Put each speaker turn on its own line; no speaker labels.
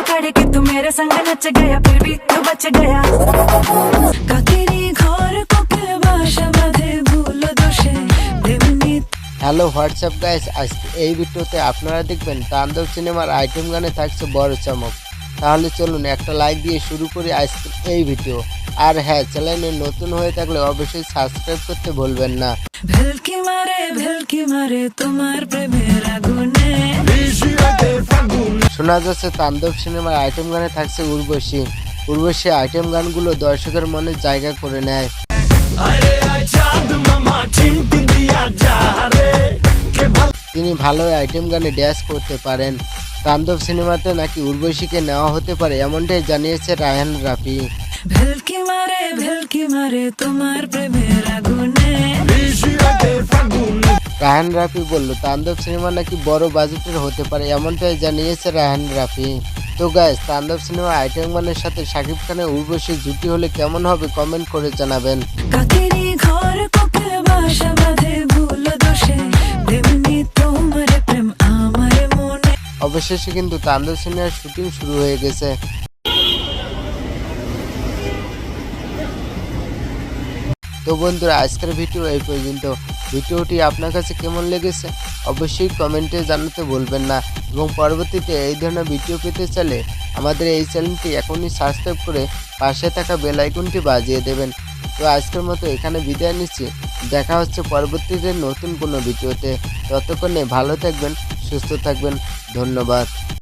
पकड़ के तू मेरे संग नच गया फिर भी तू बच गया কাকেরি ঘর কোকিল বাসা বাঁধে ভুল দোষে তেমনি
হ্যালো হোয়াটসঅ্যাপ গাইস আজকে এই ভিডিওতে আপনারা দেখবেন তান্দব সিনেমার আইটেম গানে থাকছে বড় চমক তাহলে চলুন একটা লাইক দিয়ে শুরু করি আজকে এই ভিডিও আর হ্যাঁ চ্যানেলে নতুন হয়ে থাকলে অবশ্যই সাবস্ক্রাইব করতে ভুলবেন না
ভেলকি মারে ভেলকি মারে তোমার প্রেমের আগুনে
শোনা যাচ্ছে তান্দব সিনেমার আইটেম গানে থাকছে উর্বশী। উর্বশী আইটেম গানগুলো দর্শকের মনে জায়গা করে নেয়। তিনি ভালো আইটেম গানে ড্যান্স করতে পারেন। তান্দব সিনেমাতে নাকি উর্বশীকে নেওয়া হতে পারে এমনটাই জানিয়েছে রায়হান রাফি।
ভেলকি মারে ভেলকি মারে তোমার প্রেমের
রায়হান রাফি বলল তান্দব সিনেমা নাকি বড় বাজেটের হতে পারে এমনটাই জানিয়েছে রায়হান রাফি। তো গাইস তান্দব সিনেমা আইটেম গানের সাথে শাকিব খানের উর্বশী জুটি হলে কেমন হবে কমেন্ট করে জানাবেন। অবশেষে কিন্তু তান্দব সিনেমার শুটিং শুরু হয়ে গেছে। তো বন্ধুরা, আজকের ভিডিও এই পর্যন্ত। ভিডিওটি আপনার কাছে কেমন লেগেছে অবশ্যই কমেন্টে জানাতে ভুলবেন না। এবং পরবর্তীতে এই ধরনের ভিডিও পেতে চাইলে আমাদের এই চ্যানেলটি এখনই সাবস্ক্রাইব করে পাশে থাকা বেল আইকনটি বাজিয়ে দেবেন। তো আজকের মতো এখানে বিদায় নিচ্ছি। দেখা হচ্ছে পরবর্তীতে নতুন কোনো ভিডিওতে। ততক্ষণে ভালো থাকবেন, সুস্থ থাকবেন। ধন্যবাদ।